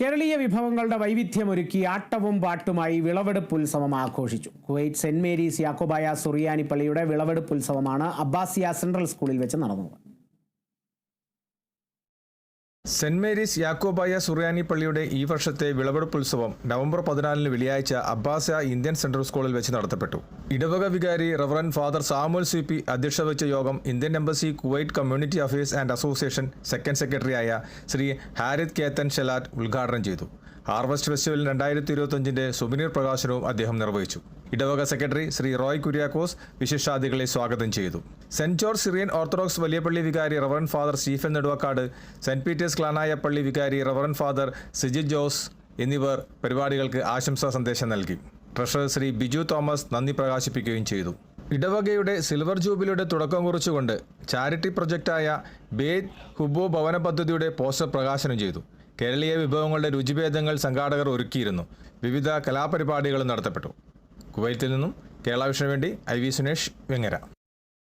കേരളീയ വിഭവങ്ങളുടെ വൈവിധ്യമൊരുക്കി ആട്ടവും പാട്ടുമായി വിളവെടുപ്പ് ഉത്സവം ആഘോഷിച്ചു. Kuwait saint Mary's Yakobaya Suriyani പള്ളിയുടെ വിളവെടുപ്പ് ഉത്സവമാണ് അബ്ബാസിയ സെൻട്രൽ സ്കൂളിൽ വെച്ച് നടന്നത്. സെന്റ് മേരീസ് യാക്കോബായ സുറിയാനി പള്ളിയുടെ ഈ വർഷത്തെ വിളവെടുപ്പ് ഉത്സവം നവംബർ പതിനാലിന് വെള്ളിയാഴ്ച അബ്ബാസ ഇന്ത്യൻ സെൻട്രൽ സ്കൂളിൽ വെച്ച് നടത്തപ്പെട്ടു. ഇടവക വികാരി reverend father Samuel C P അധ്യക്ഷത വെച്ച യോഗം Indian embassy Kuwait community affairs and association second സെക്രട്ടറിയായ ശ്രീ ഹാരിത് കേത്തൻ ഷെലാറ്റ് ഉദ്ഘാടനം ചെയ്തു. ഹാർവസ്റ്റ് ഫെസ്റ്റിവൽ രണ്ടായിരത്തി ഇരുപത്തിയഞ്ചിന്റെ സുബിനീർ പ്രകാശനവും അദ്ദേഹം നിർവഹിച്ചു. ഇടവക സെക്രട്ടറി ശ്രീ റോയ് കുര്യാക്കോസ് വിശിഷ്ടാതികളെ സ്വാഗതം ചെയ്തു. സെന്റ് ജോർജ് സിറിയൻ ഓർത്തഡോക്സ് വലിയപ്പള്ളി വികാരി reverend father Stephen Neduvakkad saint Peter's ക്ലാനായ പള്ളി വികാരി റവറൻ ഫാദർ സിജിത് ജോസ് എന്നിവർ പരിപാടികൾക്ക് ആശംസാ സന്ദേശം നൽകി. ട്രഷറർ ശ്രീ ബിജു തോമസ് നന്ദി പ്രകാശിപ്പിക്കുകയും ചെയ്തു. ഇടവകയുടെ സിൽവർ ജൂബിലിയുടെ തുടക്കം കുറിച്ചുകൊണ്ട് ചാരിറ്റി പ്രൊജക്റ്റായ ബേദ് ഹുബോ ഭവന പദ്ധതിയുടെ പോസ്റ്റർ പ്രകാശനം ചെയ്തു. കേരളീയ വിഭവങ്ങളുടെ രുചിഭേദങ്ങൾ സംഘാടകർ ഒരുക്കിയിരുന്നു. വിവിധ കലാപരിപാടികളും നടത്തപ്പെട്ടു. കുവൈത്തിൽ നിന്നും കേരള വേണ്ടി ഐ വി സുനേഷ് വെങ്ങര.